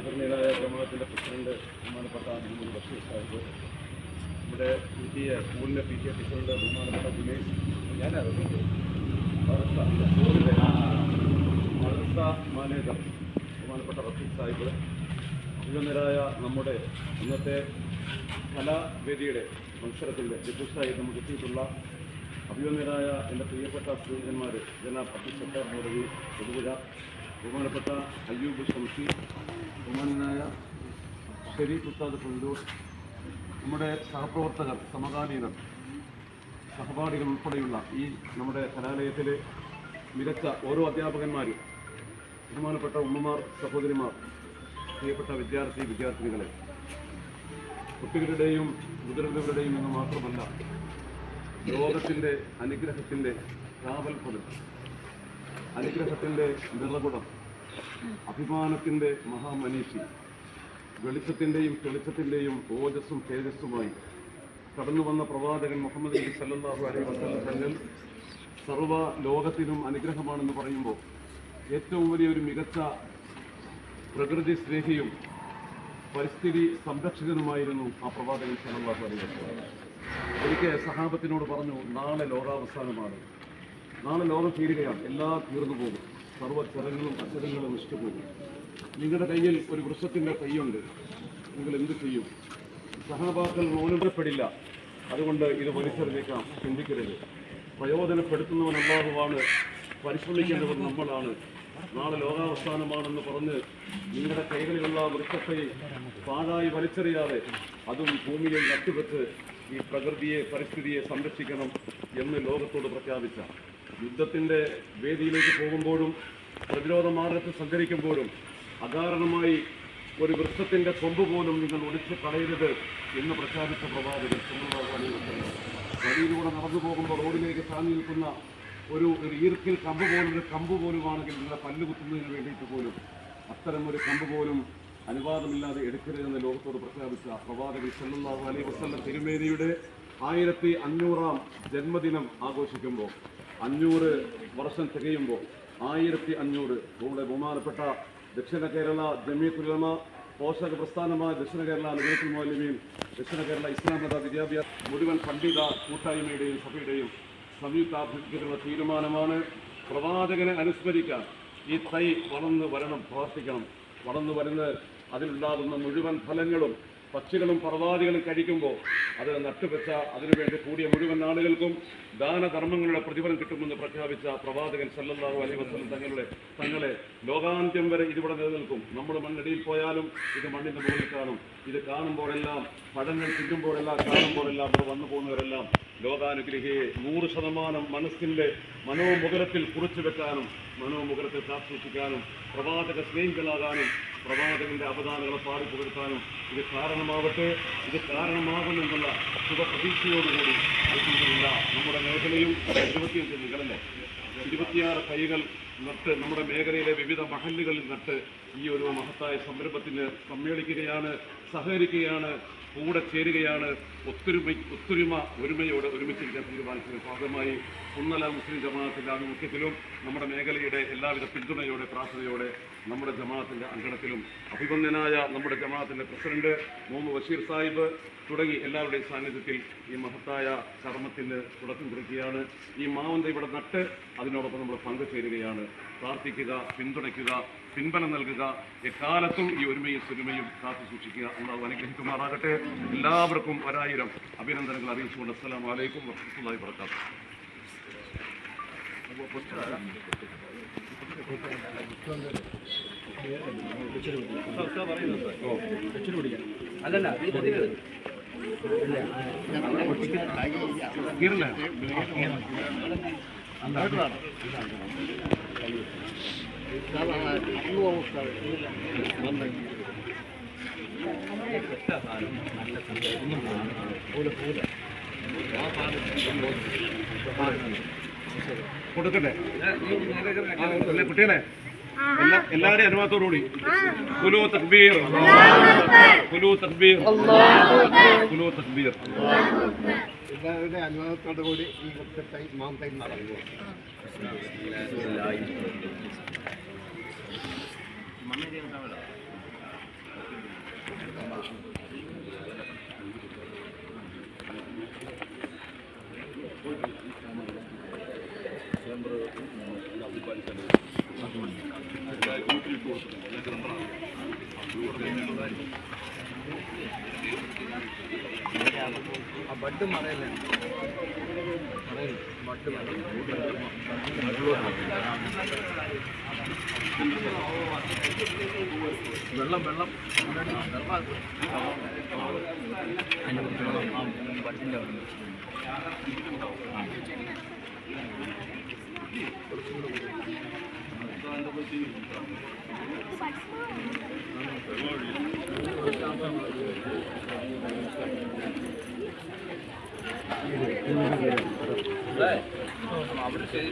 ആദരണീയരായ ജമാഅത്തിന്റെ പ്രസിഡന്റ് ബഹുമാനപ്പെട്ട മുഹമ്മദ് ബഷീർ സാഹിബ് നമ്മുടെ പി ടി എ സ്കൂളിന്റെ പി ടി എ പ്രസിഡന്റ് ബഹുമാനപ്പെട്ട ദിനേശ് മദ്രസ മാനേജർ ബഹുമാനപ്പെട്ട റഫീഖ് സാഹിബ് അഭിനന്ദരായ നമ്മുടെ ഇന്നത്തെ കലാവേദിയുടെ മത്സരത്തിന്റെ ജഡ്ജസായി നമുക്ക് എത്തിയിട്ടുള്ള അഭിനന്ദരായ എന്റെ പ്രിയപ്പെട്ട സ്ത്രീജന്മാർ ജനാബ് അബ്ദുൽ സത്താർ മോദവി തൊടുപുഴ ബഹുമാനപ്പെട്ട അയ്യൂബ് ഷംസി ബഹുമാനായ ഷെരീഫ് ഉസ്താദ് പുല്ലൂർ നമ്മുടെ സഹപ്രവർത്തകർ സമകാലീനർ സഹപാഠികൾ ഉൾപ്പെടെയുള്ള ഈ നമ്മുടെ കലാലയത്തിലെ മികച്ച ഓരോ അധ്യാപകന്മാരും ബഹുമാനപ്പെട്ട ഉമ്മമാർ സഹോദരിമാർ പ്രിയപ്പെട്ട വിദ്യാർത്ഥി വിദ്യാർത്ഥിനികളെ കുട്ടികളുടെയും മുതിർന്നവരുടെയും എന്ന് മാത്രമല്ല ലോകത്തിന്റെ അനുഗ്രഹത്തിന്റെ കാവൽ അനുഗ്രഹത്തിന്റെ നിറകുടം അഭിമാനത്തിന്റെ മഹാമനീഷി വെളിച്ചത്തിന്റെയും തെളിച്ചത്തിന്റെയും ഓജസ്സും തേജസ്സുമായി കടന്നു വന്ന പ്രവാചകൻ മുഹമ്മദ് നബി സല്ലാഹു അലൈഹി വസല്ലം തങ്ങൾ സർവ ലോകത്തിനും അനുഗ്രഹമാണെന്ന് പറയുമ്പോൾ ഏറ്റവും വലിയൊരു മികച്ച പ്രകൃതി സ്നേഹിയും പരിസ്ഥിതി സംരക്ഷകനുമായിരുന്നു ആ പ്രവാചകൻ സല്ലാഹു അലൈഹി വസ്ലം ഒരിക്കൽ സഹാബത്തിനോട് പറഞ്ഞു നാളെ ലോകാവസാനമാണ്. നാളെ ലോകം തീരുകയാണ്. എല്ലാം തീർന്നു പോകും. സർവ ചരങ്ങളും അക്ഷരങ്ങളും നഷ്ടപ്പെടും നിങ്ങളുടെ കയ്യിൽ ഒരു വൃക്ഷത്തിന്റെ കൈയുണ്ട് നിങ്ങൾ എന്ത് ചെയ്യും? സഹനഭാക്കൾ മൗനപ്പെടില്ല അതുകൊണ്ട് ഇത് വലിച്ചെറിഞ്ഞേക്കാം. ചിന്തിക്കരുത്. പ്രയോജനപ്പെടുത്തുന്നവൻ അല്ലാതുമാണ് പരിശ്രമിക്കേണ്ടവർ നമ്മളാണ്. നാളെ ലോകാവസ്ഥാനമാണെന്ന് പറഞ്ഞ് നിങ്ങളുടെ കൈകളിലുള്ള വൃക്ഷത്തെ പാഴായി വലിച്ചെറിയാതെ അതും ഭൂമിയിൽ നട്ടുവെച്ച് ഈ പ്രകൃതിയെ പരിസ്ഥിതിയെ സംരക്ഷിക്കണം എന്ന് ലോകത്തോട് പ്രഖ്യാപിച്ച യുദ്ധത്തിന്റെ വേദിയിലേക്ക് പോകുമ്പോഴും പ്രതിരോധ മാർഗത്തിൽ സഞ്ചരിക്കുമ്പോഴും അകാരണമായി ഒരു വൃക്ഷത്തിന്റെ കൊമ്പ് പോലും നിങ്ങൾ ഒടിച്ച് കളയരുത് എന്ന് പ്രഖ്യാപിച്ച പ്രവാചകൻ. വഴിയിലൂടെ നടന്നു പോകുമ്പോൾ റോഡിലേക്ക് താങ്ങി നിൽക്കുന്ന ഒരു ഒരു ഈർക്കിൽ കമ്പ് പോലും ഒരു കമ്പ് പോലുമാണെങ്കിൽ നിങ്ങളെ പല്ല് കുത്തുന്നതിന് വേണ്ടിയിട്ട് പോലും അത്തരം ഒരു കമ്പ് പോലും അനുവാദമില്ലാതെ എടുക്കരുതെന്ന് ലോകത്തോട് പ്രഖ്യാപിച്ച പ്രവാചകൻ സല്ലാഹു അലൈഹി വസല്ലം തിരുമേനിയുടെ ആയിരത്തി അഞ്ഞൂറാം ജന്മദിനം ആഘോഷിക്കുമ്പോൾ അഞ്ഞൂറ് വർഷം തികയുമ്പോൾ ആയിരത്തി അഞ്ഞൂറ് നമ്മുടെ ബഹുമാനപ്പെട്ട ദക്ഷിണ കേരള ജമീത്തുലമ പോഷക പ്രസ്ഥാനമായ ദക്ഷിണ കേരള നഗരത്തിൽ മൗലമിയും ദക്ഷിണ കേരള ഇസ്ലാം മത വിദ്യാഭ്യാസ മുഴുവൻ പണ്ഡിത കൂട്ടായ്മയുടെയും സഭയുടെയും സംയുക്താഭിമുഖ്യത്തിലുള്ള തീരുമാനമാണ് പ്രവാചകനെ അനുസ്മരിക്കാൻ ഈ തൈ വളർന്ന് വരണം പ്രവർത്തിക്കണം. വളർന്നു വരുന്ന അതിലുണ്ടാകുന്ന മുഴുവൻ ഫലങ്ങളും പക്ഷികളും പർവാദികളും കഴിക്കുമ്പോൾ അത് നട്ടുവെച്ച അതിനുവേണ്ടി കൂടിയ മുഴുവൻ ആളുകൾക്കും ദാനധർമ്മങ്ങളുടെ പ്രതിഫലം കിട്ടുമെന്ന് പ്രഖ്യാപിച്ച പ്രവാചകൻ സല്ലല്ലാഹു അലൈഹി വസല്ലം തങ്ങളുടെ തങ്ങളെ ലോകാന്ത്യം വരെ ഇതിവിടെ നിലനിൽക്കും. നമ്മൾ മണ്ണിടിയിൽ പോയാലും ഇത് മണ്ണിന്റെ മുകളിൽ കാണും. ഇത് കാണുമ്പോഴെല്ലാം പഴങ്ങൾ തിന്നുമ്പോഴെല്ലാം കാണുമ്പോഴെല്ലാം ഇവിടെ വന്നു പോകുന്നവരെല്ലാം ലോകാനുഗ്രഹിയെ നൂറ് ശതമാനം മനസ്സിന്റെ മനോമുകുലത്തിൽ കുറിച്ചു വെക്കാനും മനോമുഖരത്തിൽ കാത്തുസൂക്ഷിക്കാനും പ്രവാചക സ്നേഹികളാകാനും പ്രവാചകന്റെ അവദാനങ്ങളെ പാടിപ്പുകഴ്ത്താനും ഇത് കാരണമാവട്ടെ ഇത് കാരണമാകുമെന്നുള്ള ശുഭപ്രതീക്ഷയോടുകൂടി അൽഹംദുലില്ല നമ്മുടെ മേഖലയും ഇരുപത്തിയഞ്ച് നികളല്ലേ ഇരുപത്തിയാറ് കൈകൾ നട്ട് നമ്മുടെ മേഖലയിലെ വിവിധ മഹല്ലുകളിൽ നട്ട് ഈ ഒരു മഹത്തായ സംരംഭത്തിന് സമ്മേളിക്കുകയാണ് സഹകരിക്കുകയാണ് കൂടെ ചേരുകയാണ് ഒത്തൊരുമ ഒത്തൊരുമ ഒരുമയോടെ ഒരുമിച്ചിരിക്കാൻ തീരുമാനിച്ചതിന് ഭാഗമായി കുന്നല മുസ്ലിം ജമാഅത്തിന്റെ ആഭിമുഖ്യത്തിലും നമ്മുടെ മേഖലയുടെ എല്ലാവിധ പിന്തുണയോടെ പ്രാർത്ഥനയോടെ നമ്മുടെ ജമാഅത്തിന്റെ അങ്കണത്തിലും അഭിമന്യനായ നമ്മുടെ ജമാഅത്തിന്റെ പ്രസിഡന്റ് മുഹമ്മദ് ബഷീർ സാഹിബ് തുടങ്ങി എല്ലാവരുടെയും സാന്നിധ്യത്തിൽ ഈ മഹത്തായ കർമ്മത്തിന് തുടക്കം കുറിക്കുകയാണ്. ഈ മാവന്ത ഇവിടെ നട്ട് അതിനോടൊപ്പം നമ്മൾ പങ്കുചേരുകയാണ് പ്രാർത്ഥിക്കുക പിന്തുണയ്ക്കുക. പിൻബലം നൽകുക എക്കാലത്തും ഈ ഒരുമയും സിനിമയും കാത്തു സൂക്ഷിക്കുക അള്ളാഹു അനുഗ്രഹിക്കുമാറാകട്ടെ എല്ലാവർക്കും ഒരായിരം അഭിനന്ദനങ്ങൾ അറിയിച്ചുകൊണ്ട് അസ്സലാം വലൈക്കും വർഹമത്തുള്ളാഹി അതല്ല കീറില്ല കൊടുക്കട്ടെ? കുട്ടികളെ? എല്ലാ എല്ലാവരുടെയും അനുഭവത്തോടുകൂടി കുലു തക്ബീർ. കുലു തക്ബീർ. കുലു തക്ബീർ. എല്ലാവരുടെ അനുഭവത്തോടു കൂടി ഈ വൃക്ഷത്തൈ മാന്തൈ നടന്നു ആ ബഡ് മറയല്ലേ ബഡ് വെള്ളം വെള്ളം ബഡിന്റെ അവിടെ ശരി